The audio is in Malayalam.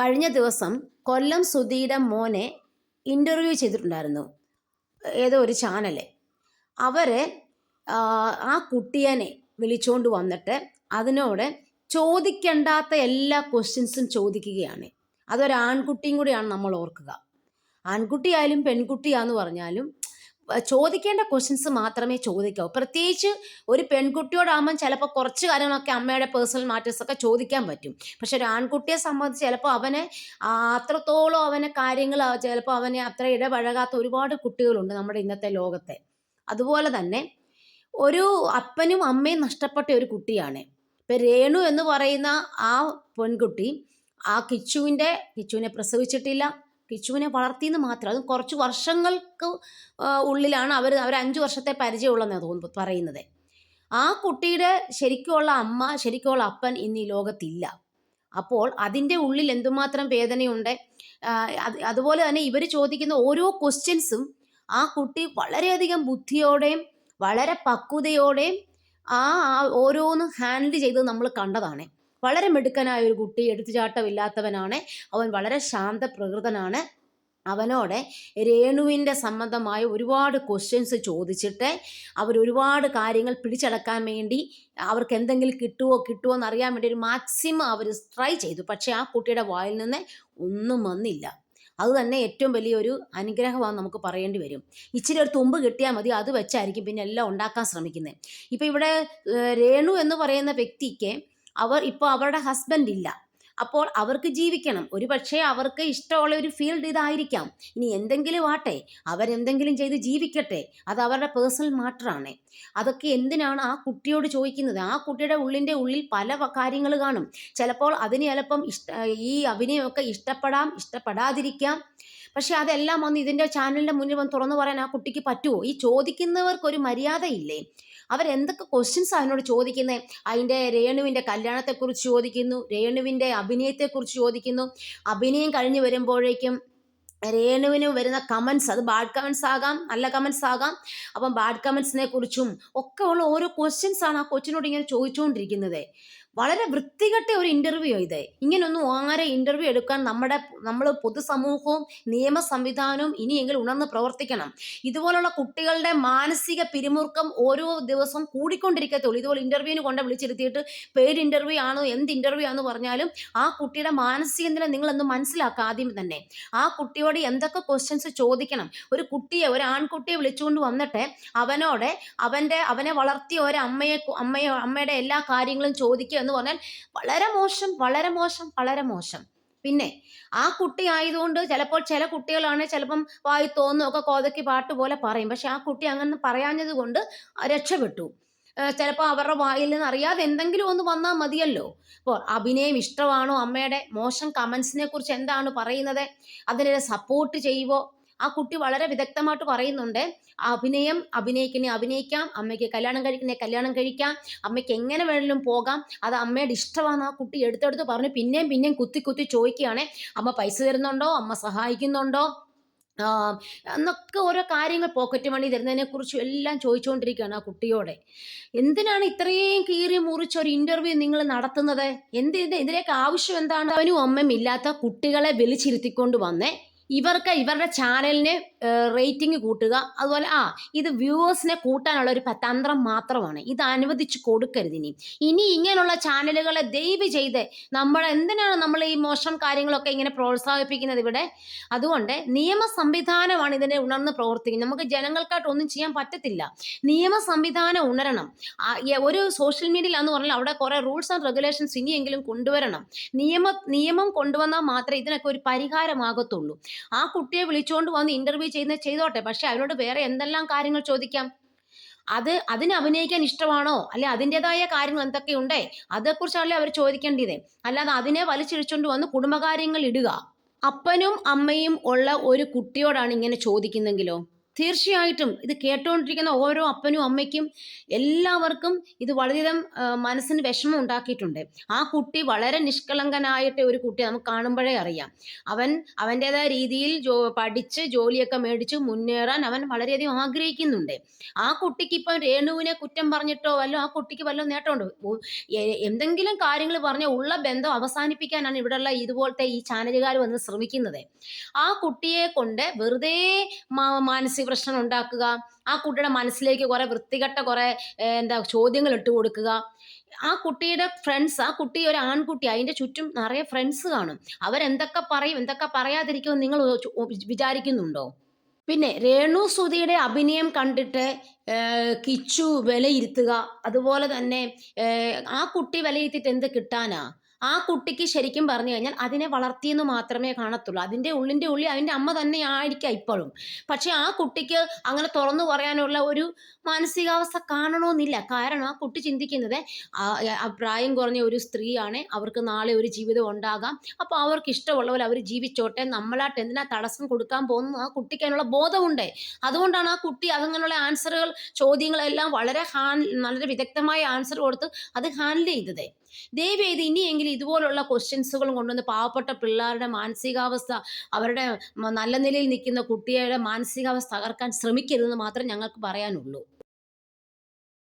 കഴിഞ്ഞ ദിവസം കൊല്ലം സുധീരം മോനെ ഇന്റർവ്യൂ ചെയ്തിട്ടുണ്ടായിരുന്നു. ഏതോ ഒരു ചാനൽ അവർ ആ കുട്ടിയനെ വിളിച്ചുകൊണ്ട് വന്നിട്ട് അതിനോട് ചോദിക്കേണ്ടാത്ത എല്ലാ ക്വസ്റ്റ്യൻസും ചോദിക്കുകയാണ്. അതൊരാൺകുട്ടിയും കൂടിയാണ് നമ്മൾ ഓർക്കുക. ആൺകുട്ടിയായാലും പെൺകുട്ടിയാന്ന് പറഞ്ഞാലും ചോദിക്കേണ്ട ക്വസ്റ്റ്യൻസ് മാത്രമേ ചോദിക്കാവൂ. പ്രത്യേകിച്ച് ഒരു പെൺകുട്ടിയോടാകുമ്പം ചിലപ്പോൾ കുറച്ച് കാര്യങ്ങളൊക്കെ അമ്മയുടെ പേഴ്സണൽ മാറ്റേഴ്സ് ഒക്കെ ചോദിക്കാൻ പറ്റും. പക്ഷെ ഒരു ആൺകുട്ടിയെ സംബന്ധിച്ച് ചിലപ്പോൾ അവനെ അത്രത്തോളം അവനെ കാര്യങ്ങൾ ചിലപ്പോൾ അവനെ അത്ര ഇടപഴകാത്ത ഒരുപാട് കുട്ടികളുണ്ട് നമ്മുടെ ഇന്നത്തെ ലോകത്തെ. അതുപോലെ തന്നെ ഒരു അപ്പനും അമ്മയും നഷ്ടപ്പെട്ട ഒരു കുട്ടിയാണ്. ഇപ്പം രേണു എന്ന് പറയുന്ന ആ പെൺകുട്ടി ആ കിച്ചുവിന്റെ കിച്ചുവിനെ പ്രസവിച്ചിട്ടില്ല. കിച്ചുവിനെ വളർത്തിയെന്ന് മാത്രം അതും കുറച്ച് വർഷങ്ങൾക്ക് ഉള്ളിലാണ് അവർ അവർ അഞ്ച് വർഷത്തെ പരിചയമുള്ളതെന്ന് തോന്നുന്നു പറയുന്നത്. ആ കുട്ടിയുടെ ശരിക്കുമുള്ള അമ്മ ശരിക്കുമുള്ള അപ്പൻ ഇന്ന് ഈ ലോകത്തില്ല. അപ്പോൾ അതിന്റെ ഉള്ളിൽ എന്തുമാത്രം വേദനയുണ്ട്? അത് അതുപോലെ തന്നെ ഇവർ ചോദിക്കുന്ന ഓരോ ക്വസ്റ്റ്യൻസും ആ കുട്ടി വളരെയധികം ബുദ്ധിയോടെയും വളരെ പക്വതയോടെയും ആ ഓരോന്നും ഹാൻഡിൽ ചെയ്ത് നമ്മൾ കണ്ടതാണ്. വളരെ മെടുക്കനായ ഒരു കുട്ടി എടുത്തുചാട്ടമില്ലാത്തവനാണ്. അവൻ വളരെ ശാന്ത പ്രകൃതനാണ് അവനോട് രേണുവിന്റെ സംബന്ധമായ ഒരുപാട് ക്വസ്റ്റ്യൻസ് ചോദിച്ചിട്ട് അവർ ഒരുപാട് കാര്യങ്ങൾ പിടിച്ചടക്കാൻ വേണ്ടി അവർക്ക് എന്തെങ്കിലും കിട്ടുമോ കിട്ടുമോ എന്ന് അറിയാൻ വേണ്ടി ഒരു മാക്സിമം അവർ ട്രൈ ചെയ്തു. പക്ഷേ ആ കുട്ടിയുടെ വായിൽ നിന്ന് ഒന്നും വന്നില്ല. അത് തന്നെ ഏറ്റവും വലിയൊരു അനുഗ്രഹമാണ് നമുക്ക് പറയേണ്ടി വരും. ഇച്ചിരി ഒരു തുമ്പ് കിട്ടിയാൽ മതി അത് വെച്ചായിരിക്കും പിന്നെ എല്ലാം ഉണ്ടാക്കാൻ ശ്രമിക്കുന്നത്. ഇപ്പം ഇവിടെ രേണു എന്ന് പറയുന്ന വ്യക്തിക്ക് അവർ ഇപ്പോൾ അവരുടെ ഹസ്ബൻഡ് ഇല്ല. അപ്പോൾ അവർക്ക് ജീവിക്കണം. ഒരു പക്ഷേ അവർക്ക് ഇഷ്ടമുള്ള ഒരു ഫീൽഡ് ഇതായിരിക്കാം. ഇനി എന്തെങ്കിലും ആട്ടെ? അവരെന്തെങ്കിലും ചെയ്ത് ജീവിക്കട്ടെ? അത് അവരുടെ പേഴ്സണൽ മാറ്ററാണ് അതൊക്കെ എന്തിനാണ് ആ കുട്ടിയോട് ചോദിക്കുന്നത്? ആ കുട്ടിയുടെ ഉള്ളിന്റെ ഉള്ളിൽ പല കാര്യങ്ങൾ കാണും. ചിലപ്പോൾ അതിന് ചിലപ്പം ഇഷ്ട ഈ അഭിനയമൊക്കെ ഇഷ്ടപ്പെടാം ഇഷ്ടപ്പെടാതിരിക്കാം. പക്ഷെ അതെല്ലാം വന്ന് ഇതിന്റെ ചാനലിന്റെ മുന്നിൽ വന്ന് തുറന്നു പറയാൻ ആ കുട്ടിക്ക് പറ്റുമോ? ഈ ചോദിക്കുന്നവർക്കൊരു മര്യാദയില്ലേ? അവരെന്തൊക്കെ ക്വസ്റ്റ്യൻസ് അതിനോട് ചോദിക്കുന്നത് അതിന്റെ രേണുവിന്റെ കല്യാണത്തെക്കുറിച്ച് ചോദിക്കുന്നു രേണുവിന്റെ അഭിനയത്തെക്കുറിച്ച് ചോദിക്കുന്നു. അഭിനയം കഴിഞ്ഞ് വരുമ്പോഴേക്കും രേണുവിന് വരുന്ന കമൻസ് അത് ബാഡ് കമൻസ് ആകാം നല്ല കമൻസ് ആകാം. അപ്പം ബാഡ് കമൻസിനെ കുറിച്ചും ഒക്കെ ഉള്ള ഓരോ ക്വസ്റ്റ്യൻസ് ആണ് ആ കൊച്ചിനോട് ഇങ്ങനെ ചോദിച്ചുകൊണ്ടിരിക്കുന്നത് വളരെ വൃത്തികെട്ട ഒരു ഇന്റർവ്യൂ ഇത്. ഇങ്ങനൊന്നും ആരെ ഇന്റർവ്യൂ എടുക്കാൻ നമ്മുടെ നമ്മൾ പൊതുസമൂഹവും നിയമ സംവിധാനവും ഇനിയെങ്കിലും ഉണർന്ന് പ്രവർത്തിക്കണം. ഇതുപോലുള്ള കുട്ടികളുടെ മാനസിക പിരിമുറുക്കം ഓരോ ദിവസം കൂടിക്കൊണ്ടിരിക്കത്തുള്ളൂ. ഇതുപോലെ ഇന്റർവ്യൂവിന് കൊണ്ട് വിളിച്ചിരുത്തിയിട്ട് പേര് ഇന്റർവ്യൂ ആണോ എന്ത് ഇന്റർവ്യൂ ആണെന്ന് പറഞ്ഞാലും ആ കുട്ടിയുടെ മാനസിക നില നിങ്ങളൊന്ന് മനസ്സിലാക്കുക ആദ്യം തന്നെ. ആ കുട്ടിയോട് എന്തൊക്കെ ക്വസ്റ്റ്യൻസ് ചോദിക്കണം? ഒരു കുട്ടിയെ ഒരു ആൺകുട്ടിയെ വിളിച്ചുകൊണ്ട് വന്നിട്ട് അവനോട് അവന്റെ അവനെ വളർത്തിയ ഒരു അമ്മയെ അമ്മയോ അമ്മയുടെ എല്ലാ കാര്യങ്ങളും ചോദിക്കുക എന്ന് പറഞ്ഞാൽ വളരെ മോശം വളരെ മോശം വളരെ മോശം. പിന്നെ ആ കുട്ടി ആയതുകൊണ്ട് ചിലപ്പോൾ ചില കുട്ടികളാണ് ചിലപ്പം വായി തോന്നുമൊക്കെ കോതയ്ക്ക് പാട്ട് പോലെ പറയും. പക്ഷെ ആ കുട്ടി അങ്ങനെ പറയാഞ്ഞത് കൊണ്ട് രക്ഷപ്പെട്ടു. ചിലപ്പോൾ അവരുടെ വായിൽ നിന്ന് അറിയാതെ എന്തെങ്കിലും ഒന്ന് വന്നാൽ മതിയല്ലോ. അപ്പോൾ അഭിനയം ഇഷ്ടമാണോ? അമ്മയുടെ മോശം കമൻസിനെ കുറിച്ച് എന്താണ് പറയുന്നത്? അതിനെ സപ്പോർട്ട് ചെയ്യുവോ? ആ കുട്ടി വളരെ വിദഗ്ധമായിട്ട് പറയുന്നുണ്ട്. അഭിനയം അഭിനയിക്കണേ അഭിനയിക്കാം. അമ്മയ്ക്ക് കല്യാണം കഴിക്കണേ കല്യാണം കഴിക്കാം. അമ്മയ്ക്ക് എങ്ങനെ വേണമെങ്കിലും പോകാം. അത് അമ്മയുടെ ഇഷ്ടമാണ്. ആ കുട്ടി എടുത്തെടുത്ത് പറഞ്ഞു. പിന്നെയും പിന്നെയും കുത്തി കുത്തി ചോദിക്കുകയാണ്. അമ്മ പൈസ തരുന്നുണ്ടോ? അമ്മ സഹായിക്കുന്നുണ്ടോ? എന്നൊക്കെ ഓരോ കാര്യങ്ങൾ പോക്കറ്റ് മണി തരുന്നതിനെ കുറിച്ചും എല്ലാം ചോദിച്ചുകൊണ്ടിരിക്കുകയാണ് ആ കുട്ടിയോടെ. എന്തിനാണ് ഇത്രയും കീറി മുറിച്ച ഒരു ഇന്റർവ്യൂ നിങ്ങൾ നടത്തുന്നത്? എന്ത് ഇത് ഇതിലേക്ക് ആവശ്യം എന്താണ്? അവനും അമ്മയും ഇല്ലാത്ത കുട്ടികളെ വിളിച്ചിരുത്തിക്കൊണ്ട് വന്ന്. ഇവർക്ക് ഇവരുടെ ചാനലിനെ റേറ്റിംഗ് കൂട്ടുക. അതുപോലെ ആ ഇത് വ്യൂവേഴ്സിനെ കൂട്ടാനുള്ള ഒരു തന്ത്രം മാത്രമാണ്. ഇത് അനുവദിച്ച് കൊടുക്കരുത് ഇനി. ഇനി ഇങ്ങനെയുള്ള ചാനലുകളെ ദയവ് ചെയ്ത് നമ്മൾ എന്തിനാണ് നമ്മൾ ഈ മോശം കാര്യങ്ങളൊക്കെ ഇങ്ങനെ പ്രോത്സാഹിപ്പിക്കുന്നത് ഇവിടെ? അതുകൊണ്ട് നിയമ സംവിധാനമാണ് ഇതിനെ ഉണർന്ന് പ്രവർത്തിക്കുന്നത്. നമുക്ക് ജനങ്ങൾക്കായിട്ട് ഒന്നും ചെയ്യാൻ പറ്റത്തില്ല. നിയമ സംവിധാനം ഉണരണം. ഒരു സോഷ്യൽ മീഡിയയിലാന്ന് പറഞ്ഞാൽ അവിടെ കുറേ റൂൾസ് ആൻഡ് റെഗുലേഷൻസ് ഇനിയെങ്കിലും കൊണ്ടുവരണം. നിയമ നിയമം കൊണ്ടുവന്നാൽ മാത്രമേ ഇതിനൊക്കെ ഒരു പരിഹാരമാകത്തുള്ളൂ. ആ കുട്ടിയെ വിളിച്ചുകൊണ്ട് വന്ന് ഇന്റർവ്യൂ ചെയ്യുന്ന ചെയ്തോട്ടെ. പക്ഷെ അവരോട് വേറെ എന്തെല്ലാം കാര്യങ്ങൾ ചോദിക്കാം? അത് അതിനെ അഭിനയിക്കാൻ ഇഷ്ടമാണോ? അല്ലെ അതിന്റെതായ കാര്യങ്ങൾ എന്തൊക്കെയുണ്ടേ? അതേക്കുറിച്ചാണല്ലേ അവർ ചോദിക്കേണ്ടത്. അല്ലാതെ അതിനെ വലിച്ചിഴിച്ചുകൊണ്ട് വന്ന് കുടുംബകാര്യങ്ങൾ ഇടുക. അപ്പനും അമ്മയും ഉള്ള ഒരു കുട്ടിയോടാണ് ഇങ്ങനെ ചോദിക്കുന്നെങ്കിലോ? തീർച്ചയായിട്ടും ഇത് കേട്ടുകൊണ്ടിരിക്കുന്ന ഓരോ അപ്പനും അമ്മയ്ക്കും എല്ലാവർക്കും ഇത് വളരെയധികം മനസ്സിന് വിഷമം ഉണ്ടാക്കിയിട്ടുണ്ട്. ആ കുട്ടി വളരെ നിഷ്കളങ്കനായിട്ട് ഒരു കുട്ടി നമുക്ക് കാണുമ്പോഴേ അറിയാം. അവൻ അവന്റെതായ രീതിയിൽ ജോ പഠിച്ച് ജോലിയൊക്കെ മേടിച്ച് മുന്നേറാൻ അവൻ വളരെയധികം ആഗ്രഹിക്കുന്നുണ്ട്. ആ കുട്ടിക്ക് ഇപ്പം രേണുവിനെ കുറ്റം പറഞ്ഞിട്ടോ വല്ലോ ആ കുട്ടിക്ക് വല്ല നേട്ടമുണ്ടോ? എന്തെങ്കിലും കാര്യങ്ങൾ പറഞ്ഞ ഉള്ള ബന്ധം അവസാനിപ്പിക്കാനാണ് ഇവിടെയുള്ള ഇതുപോലത്തെ ഈ ചാനലുകാർ വന്ന് ശ്രമിക്കുന്നത്. ആ കുട്ടിയെ കൊണ്ട് വെറുതെ മാനസിക പ്രശ്നം ഉണ്ടാക്കുക ആ കുട്ടിയുടെ മനസ്സിലേക്ക് കുറെ വൃത്തികെട്ട കുറെ എന്താ ചോദ്യങ്ങൾ ഇട്ട് കൊടുക്കുക. ആ കുട്ടിയുടെ ഫ്രണ്ട്സ് ആ കുട്ടി ഒരു ആൺകുട്ടി അതിന്റെ ചുറ്റും നിറയെ ഫ്രണ്ട്സ് കാണും. അവരെന്തൊക്കെ പറയും എന്തൊക്കെ പറയാതിരിക്കുമെന്ന് നിങ്ങൾ വിചാരിക്കുന്നുണ്ടോ? പിന്നെ രേണു സുധിയുടെ അഭിനയം കണ്ടിട്ട് കിച്ചു വിലയിരുത്തുക. അതുപോലെ തന്നെ ആ കുട്ടി വിലയിരുത്തിയിട്ട് എന്ത് കിട്ടാനാ? ആ കുട്ടിക്ക് ശരിക്കും പറഞ്ഞു കഴിഞ്ഞാൽ അതിനെ വളർത്തിയെന്ന് മാത്രമേ കാണത്തുള്ളൂ. അതിന്റെ ഉള്ളിന്റെ ഉള്ളി അതിന്റെ അമ്മ തന്നെ ആയിരിക്കാം ഇപ്പോഴും. പക്ഷെ ആ കുട്ടിക്ക് അങ്ങനെ തുറന്നു പറയാനുള്ള ഒരു മാനസികാവസ്ഥ കാണണമെന്നില്ല. കാരണം ആ കുട്ടി ചിന്തിക്കുന്നത് പ്രായം കുറഞ്ഞ ഒരു സ്ത്രീയാണ്. അവർക്ക് നാളെ ഒരു ജീവിതം ഉണ്ടാകാം. അപ്പോൾ അവർക്ക് ഇഷ്ടമുള്ള പോലെ അവർ ജീവിച്ചോട്ടെ. നമ്മളായിട്ട് എന്തിനാ തടസ്സം കൊടുക്കാൻ പോകുന്നു ആ കുട്ടിക്ക് അതിനുള്ള ബോധമുണ്ട്. അതുകൊണ്ടാണ് ആ കുട്ടി അങ്ങനെയുള്ള ആൻസറുകൾ ചോദ്യങ്ങളെല്ലാം വളരെ ഹാൻ വളരെ വിദഗ്ധമായ ആൻസർ കൊടുത്ത് അത് ഹാൻഡിൽ ചെയ്തത്. ദയവ് ചെയ്ത് ഇനിയെങ്കിലും ഇതുപോലുള്ള ക്വസ്റ്റ്യൻസുകളും കൊണ്ടുവന്ന് പാവപ്പെട്ട പിള്ളേരുടെ മാനസികാവസ്ഥ അവരുടെ നല്ല നിലയിൽ നിൽക്കുന്ന കുട്ടിയുടെ മാനസികാവസ്ഥ തകർക്കാൻ ശ്രമിക്കരുതെന്ന് മാത്രമേ ഞങ്ങൾക്ക് പറയാനുള്ളൂ.